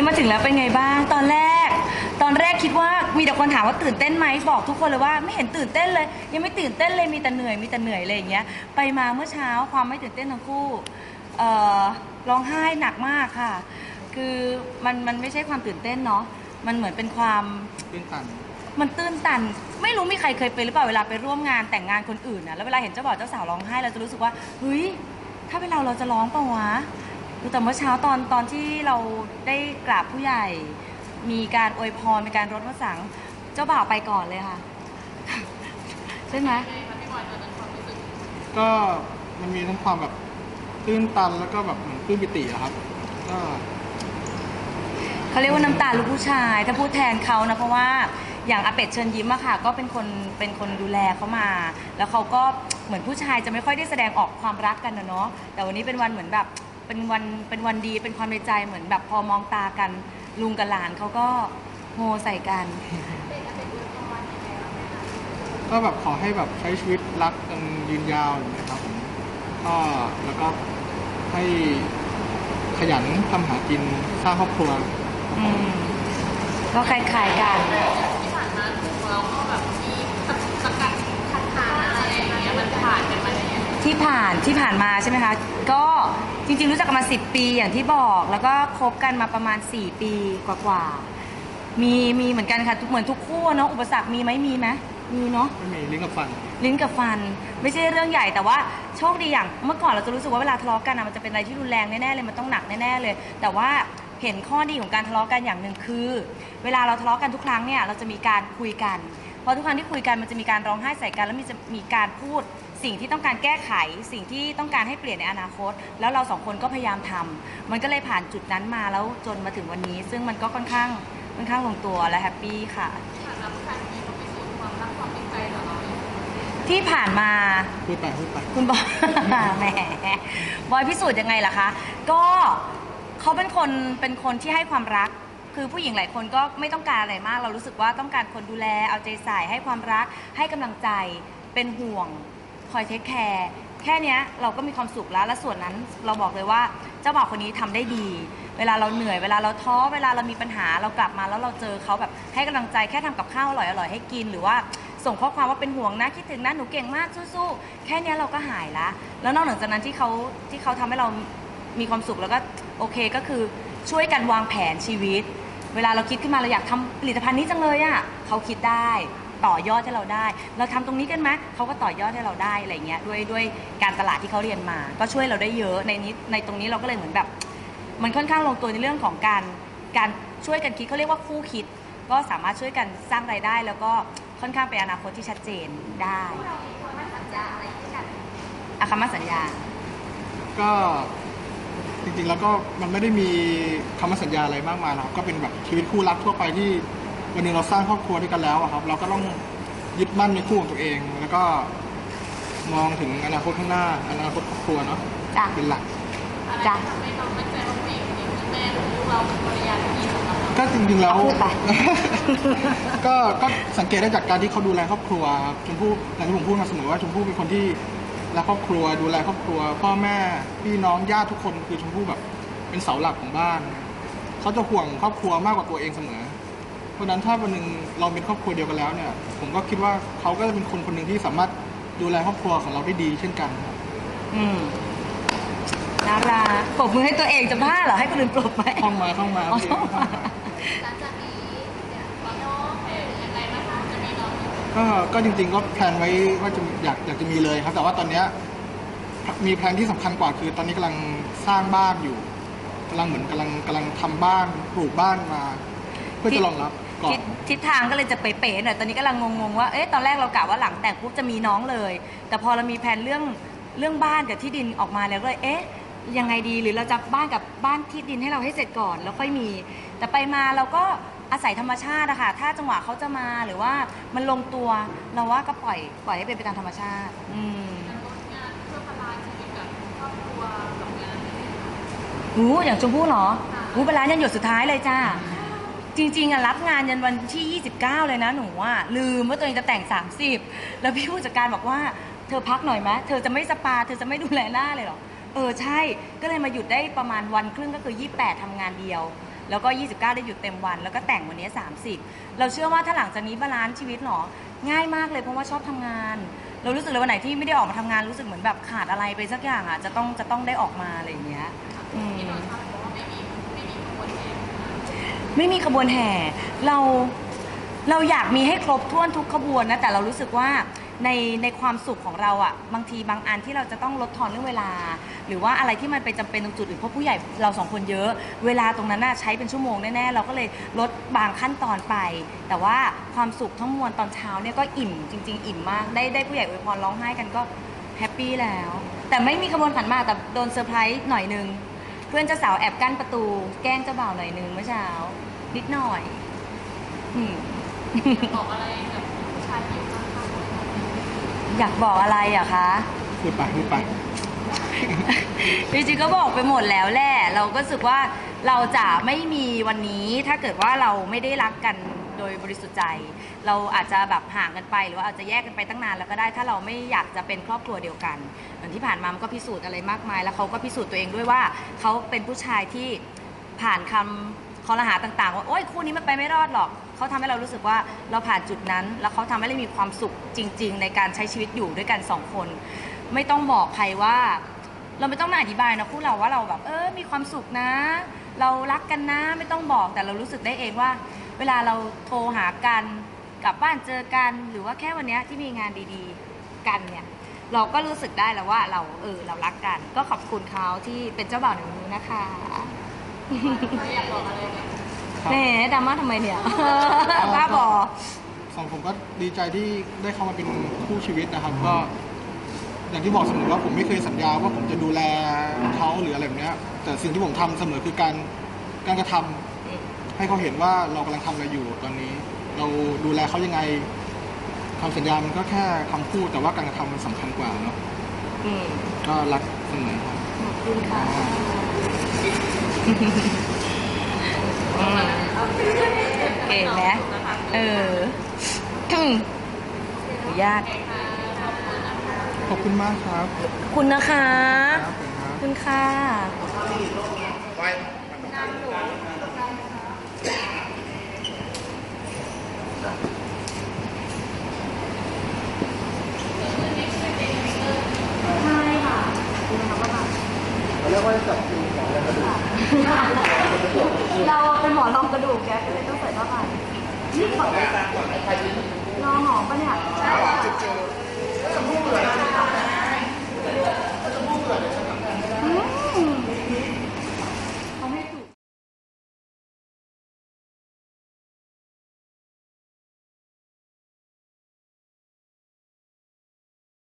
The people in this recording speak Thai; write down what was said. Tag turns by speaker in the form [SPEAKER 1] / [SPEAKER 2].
[SPEAKER 1] วันนี้มาถึงแล้วเป็นไงบ้าง ตอนแรก ตอนแรกคิดว่ามีแต่คนถามว่าตื่นเต้นไหมบอกทุกคนเลยว่าไม่เห็นตื่นเต้นเลย ยังไม่ตื่นเต้นเลยมีแต่เหนื่อยมีแต่เหนื่อยเลยอย่างเงี้ยไปมาเมื่อเช้าความไม่ตื่นเต้นทั้งคู่เอ่อร้องไห้หนักมากค่ะ คือมันมันไม่ใช่ความตื่นเต้นเนาะมันเหมือนเป็นความ
[SPEAKER 2] ตื้นตัน
[SPEAKER 1] มันตื้นตัน ไม่รู้มีใครเคยเป็นหรือเปล่าเวลาไปร่วมงานแต่งงานคนอื่นนะแล้วเวลาเห็นเจ้าบ่าวเจ้าสาวร้องไห้เราจะรู้สึกว่าเฮ้ยถ้าเป็นเราเราจะร้องเปล่าวะ แต่เมื่อเช้าตอนตอนที่เราได้กราบผู้ใหญ่ มีการอวยพรมีการรดน้ำสัง เจ้าบ่าวไปก่อนเลยค่ะ ใช่ไหม
[SPEAKER 2] ก็มันมีทั้งความแบบตื้นตันแล้วก็แบบเหมือนปลื้มปิติอะครับ ก็
[SPEAKER 1] เขาเรียกว่าน้ำตาลูกผู้ชาย ถ้าพูดแทนเขานะเพราะว่าอย่างอาเป็ดเชิญยิ้มอะค่ะ ก็เป็นคนเป็นคนดูแลเขามา แล้วเขาก็เหมือนผู้ชายจะไม่ค่อยได้แสดงออกความรักกันนะเนาะแต่วันนี้เป็นวันเหมือนแบบ เป็นวันเป็นวันดีเป็นความในใจเหมือนแบบพอมองตากัน ลุงกับหลานเขาก็โฮใส่กัน
[SPEAKER 2] ก็แบบขอให้แบบใช้ชีวิตรักกันยืนยาวอย่างเงี้ยครับผมก็แล้วก็ให้ขยันทำหากินสร้างครอบครัว
[SPEAKER 1] อืมก็คล้ายๆกัน
[SPEAKER 3] ที่ผ่านมาของเราก็แบบมี ผ่าน
[SPEAKER 1] ที่ผ่านมาใช่ไหมคะ ก็จริงๆรู้จักกันมา 10 ปีอย่างที่บอก แล้วก็คบกันมาประมาณ 4 ปีกว่าๆมีมีเหมือนกันค่ะทุกเหมือนทุกคู่อะเนาะอุปสรรคมีไหมมีไหมมีเนาะ
[SPEAKER 2] ไม่มีลิ้นกับฟัน
[SPEAKER 1] ลิ้นกับฟันไม่ใช่เรื่องใหญ่แต่ว่าโชคดีอย่างเมื่อก่อนเราจะรู้สึกว่าเวลาทะเลาะกันอะมันจะเป็นอะไรที่รุนแรงแน่ๆเลยมันต้องหนักแน่ๆเลย แต่ว่าเห็นข้อดีของการทะเลาะกันอย่างหนึ่งคือ เวลาเราทะเลาะกันทุกครั้งเนี่ยเราจะมีการคุยกันเพราะทุกครั้งที่คุยกันมันจะมีการร้องไห้ใส่กันแล้วมีจะมีการพูด สิ่งที่ต้องการแก้ไข สิ่งที่ต้องการให้เปลี่ยนในอนาคต แล้วเราสองคนก็พยายามทำมันก็เลยผ่านจุดนั้นมาแล้วจนมาถึงวันนี้ ซึ่งมันก็ค่อนข้างค่อนข้างลงตัวและแฮปปี้ค่ะ
[SPEAKER 3] ผ่านมาผู้ชายคนนี้เขาพิสูจน์ความรักความเป็นใจต่อเรา
[SPEAKER 1] ที่ผ่านมา
[SPEAKER 2] พูดไปพูดไป
[SPEAKER 1] คุณบอยแหมบอยพิสูจน์ยังไงล่ะคะ ก็เขาเป็นคนเป็นคนที่ให้ความรักคือผู้หญิงหลายคนก็ไม่ต้องการอะไรมาก เรารู้สึกว่าต้องการคนดูแลเอาใจใส่ให้ความรักให้กำลังใจเป็นห่วง คอยเทคแคร์แค่เนี้ยเราก็มีความสุขแล้ว และส่วนนั้นเราบอกเลยว่าเจ้าบ่าวคนนี้ทำได้ดี เวลาเราเหนื่อยเวลาเราท้อเวลาเรามีปัญหาเรากลับมาแล้วเราเจอเขาแบบให้กำลังใจแค่ทำกับข้าวอร่อยๆให้กินหรือว่าส่งข้อความว่าเป็นห่วงนะคิดถึงนะหนูเก่งมากสู้ๆแค่เนี้ยเราก็หายละแล้วนอกเหนือจากนั้นที่เขาที่เขาทำให้เรามีความสุขแล้วก็โอเคก็คือช่วยกันวางแผนชีวิต เวลาเราคิดขึ้นมาเราอยากทำผลิตภัณฑ์นี้จังเลยอะ่ะเขาคิดได้ ต่อยอดให้เราได้ เราทำตรงนี้กันไหมเขาก็ต่อยอดให้เราได้อะไรเงี้ยด้วยด้วยการตลาดที่เขาเรียนมา ก็ช่วยเราได้เยอะในนี้ในตรงนี้เราก็เลยเหมือนแบบ มันค่อนข้างลงตัวในเรื่องของการการช่วยกันคิดเขาเรียกว่าคู่คิด ก็สามารถช่วยกันสร้างรายได้ แล้วก็ค่อนข้างเป็นอนาคตที่ชัดเจนได้อะคำมั่นสัญญา
[SPEAKER 2] ก็จริงๆแล้วก็มันไม่ได้มีคำมั่นสัญญาอะไรมากมายนะครับก็เป็นแบบชีวิตคู่รักทั่วไปที่ วันหนึงเราสร้างครอบครัวด้วยกันแล้วอะครับ เราก็ต้องยึดมั่นในคู่ของตัวเอง แล้วก็มองถึงอนาคตข้างหน้า อนาคตครอบครัวเนาะ
[SPEAKER 1] จ้ะ
[SPEAKER 2] เป็นหลัก
[SPEAKER 3] อะไร
[SPEAKER 1] จ้ะ
[SPEAKER 3] ที่ทำให้เรามั่นใจว่าผู้หญิงคนนี้คือแม่ของลูกเราเป็นภรรยาที่ดีสำหรับเรา
[SPEAKER 2] ก็จริงๆแล้ว
[SPEAKER 1] พูดไป
[SPEAKER 2] ก็ก็สังเกตได้จากการที่เขาดูแลครอบครัวครับชมพู่อย่างที่ผมพูดมาเสมอว่าชมพู่เป็นคนที่รักครอบครัว ดูแลครอบครัว พ่อแม่พี่น้องญาติทุกคนคือชมพู่แบบเป็นเสาหลักของบ้าน เขาจะห่วงครอบครัวมากกว่าตัวเองเสมอเพ ราะฉะนั้นถ้าวันหนึ่งเราเป็นครอบครัวเดียวกันแล้วเนี่ย ผมก็คิดว่าเขาก็จะเป็นคนคนหนึ่งที่สามารถดูแลครอบครัวของเราได้ดีเช่นกันครับ
[SPEAKER 1] อืมน่ารักปรบมือให้ตัวเองจะบ้าเหรอให้คนอื่นปรบไหม
[SPEAKER 2] เข้ามาเข้ามา
[SPEAKER 1] อ๋อเข้ามา
[SPEAKER 3] หลังจากนี้เนี่ยเราน้องเอ๋ยังไงนะคะจะมีน้องอยู่
[SPEAKER 2] ก็ก็จริง ๆ ก็แพลนไว้ว่าจะอยากอยากจะมีเลยครับ แต่ว่าตอนเนี้ยมีแพลนที่สำคัญกว่าคือ ตอนนี้กำลังสร้างบ้านอยู่กำลังเหมือนกำลังกำลังทำบ้านปลูกบ้านมา เพื่อจะรองรับ ก่อ
[SPEAKER 1] ทิ
[SPEAKER 2] น
[SPEAKER 1] ศทิศทางก็เลยจะเป๋ๆหน่อยตอนนี้กำลังงงๆว่าเอ๊ะตอนแรกเรากะว่าหลังแต่งปุ๊บจะมีน้องเลย แต่พอเรามีแผนเรื่องเรื่องบ้านกับที่ดินออกมาแล้วก็เลยเอ๊ะยังไงดีหรือเราจะบ้านกับบ้านที่ดินให้เราให้เสร็จก่อนแล้วค่อยมี แต่ไปมาเราก็อาศัยธรรมชาติอะค่ะถ้าจังหวะเขาจะมาหรือว่ามันลงตัวเราว่าก็ปล่อยปล่อยให้เป็นไปตามธรรมชาติอืม
[SPEAKER 3] งานเพื่อพลานชีวิตกับครอบครัวกับงานอะไรอย่างเงี้ย
[SPEAKER 1] หูอย่างชมพู่เหรอหูเป็นร้านยันหยดสุดท้ายเลยจ้า จริงๆอะรับงานยันวันที่ 29 เลยนะหนูอะลืมว่าตัวเองจะแต่ง 30 แล้วพี่ผู้จัดการบอกว่าเธอพักหน่อยไหมเธอจะไม่สปา เธอจะไม่ดูแลหน้าเลยเหรอ เออใช่ ก็เลยมาหยุดได้ประมาณวันครึ่งก็คือ 28 ทำงานเดียว แล้วก็ 29 ได้หยุดเต็มวัน แล้วก็แต่งวันนี้ 30 เราเชื่อว่าถ้าหลังจากนี้บาลานซ์ชีวิตหรอ ง่ายมากเลยเพราะว่าชอบทำงาน เรารู้สึกเลยวันไหนที่ไม่ได้ออกมาทำงานรู้สึกเหมือนแบบขาดอะไรไปสักอย่างอะจะต้องจะต้องได้ออกมาอะไรอย่างเงี้ยอืม
[SPEAKER 3] ที่เราทำเพราะว่าไม่มีไม่มีขบวนแห่
[SPEAKER 1] ไม่มีขบวนแห่ เราเราอยากมีให้ครบถ้วนทุกขบวนนะแต่เรารู้สึกว่าในในความสุขของเราอะ่ะบางทีบางอันที่เราจะต้องลดทอนเรื่องเวลา หรือว่าอะไรที่มันไปจำเป็นตรงจุดอื่นเพราะผู้ใหญ่เราสองคนเยอะ เวลาตรงนั้นน่ะใช้เป็นชั่วโมงแน่ๆเราก็เลยลดบางขั้นตอนไป แต่ว่าความสุขทั้งมวลตอนเช้าเนี่ยก็อิ่มจริง ๆ อิ่มมากได้ได้ผู้ใหญ่อวยพรร้องไห้กันก็แฮปปี้แล้ว แต่ไม่มีขบวนขันหมากแต่โดนเซอร์ไพรส์หน่อยนึง เพื่อนเจ้าสาวแอบกั้นประตู แกล้งเจ้าบ่าวหน่อยนึงเมื่อเช้า นิดหน่อย อืม
[SPEAKER 3] บอกอะไรกับผู้ชายที่อยู่ข้างๆ
[SPEAKER 1] อยากบอกอะไรอะคะ
[SPEAKER 2] พูดไปพูดไป
[SPEAKER 1] จริงๆก็บอกไปหมดแล้วแหละ เราก็รู้สึกว่าเราจะไม่มีวันนี้ถ้าเกิดว่าเราไม่ได้รักกัน โดยบริสุทธิ์ใจ เราอาจจะแบบห่างกันไป หรือว่าอาจจะแยกกันไปตั้งนานแล้วก็ได้ ถ้าเราไม่อยากจะเป็นครอบครัวเดียวกันเหมือนที่ผ่านมามันก็พิสูจน์อะไรมากมาย แล้วเขาก็พิสูจน์ตัวเองด้วยว่าเขาเป็นผู้ชายที่ผ่านคำคอรหาต่างๆ ว่าโอ๊ยคู่นี้มันไปไม่รอดหรอกเขาทำให้เรารู้สึกว่าเราผ่านจุดนั้น แล้วเขาทำให้เรามีความสุขจริง ๆ ในการใช้ชีวิตอยู่ด้วยกันสองคน ไม่ต้องบอกใครว่า เราไม่ต้องมาอธิบายนะคู่เราว่าเราแบบเออมีความสุขนะ เรารักกันนะไม่ต้องบอกแต่เรารู้สึกได้เองว่า เวลาเราโทรหากันกลับบ้านเจอกันหรือว่าแค่วันเนี้ยที่มีงานดีๆกันเนี่ย เราก็รู้สึกได้แล้วว่าเราเออเรารักกัน ก็ขอบคุณเขาที่เป็นเจ้าบ่าวในวันนี้นะคะ
[SPEAKER 3] อยากบอกอะไรไหม
[SPEAKER 2] ครับ
[SPEAKER 1] แหมดราม่าทำไมเนี่ยบ้าบอ
[SPEAKER 2] สองผมก็ดีใจที่ได้เข้ามาเป็นคู่ชีวิตนะครับ ก็ อย่างที่บอกเสมอว่าผมไม่เคยสัญญาว่าผมจะดูแลเขาหรืออะไรแบบเนี้ยแต่สิ่งที่ผมทำเสมอคือการการกระทำ ให้เขาเห็นว่าเรากำลังทำอะไรอยู่ตอนนี้ เราดูแลเขายังไงคำสัญญามันก็แค่คำพูดแต่ว่าการกระทำมันสำคัญกว่าเนาะ
[SPEAKER 1] อืม
[SPEAKER 2] ก็รักเสมอครับ
[SPEAKER 1] ขอบคุณค่ะอืมเก๋ไหมเอออืมขออนุญาต
[SPEAKER 2] ขอบคุณมากครับ
[SPEAKER 1] คุณนะคะ
[SPEAKER 2] ครับผมครับ
[SPEAKER 1] คุณค่ะ
[SPEAKER 2] เรียกับคิวของอะไรกระดูก
[SPEAKER 1] เราเป็นหมอรองกระดูกแกก็เลยต้องใส่ผ้าใบนี่ขอรอหอปะเนี่ย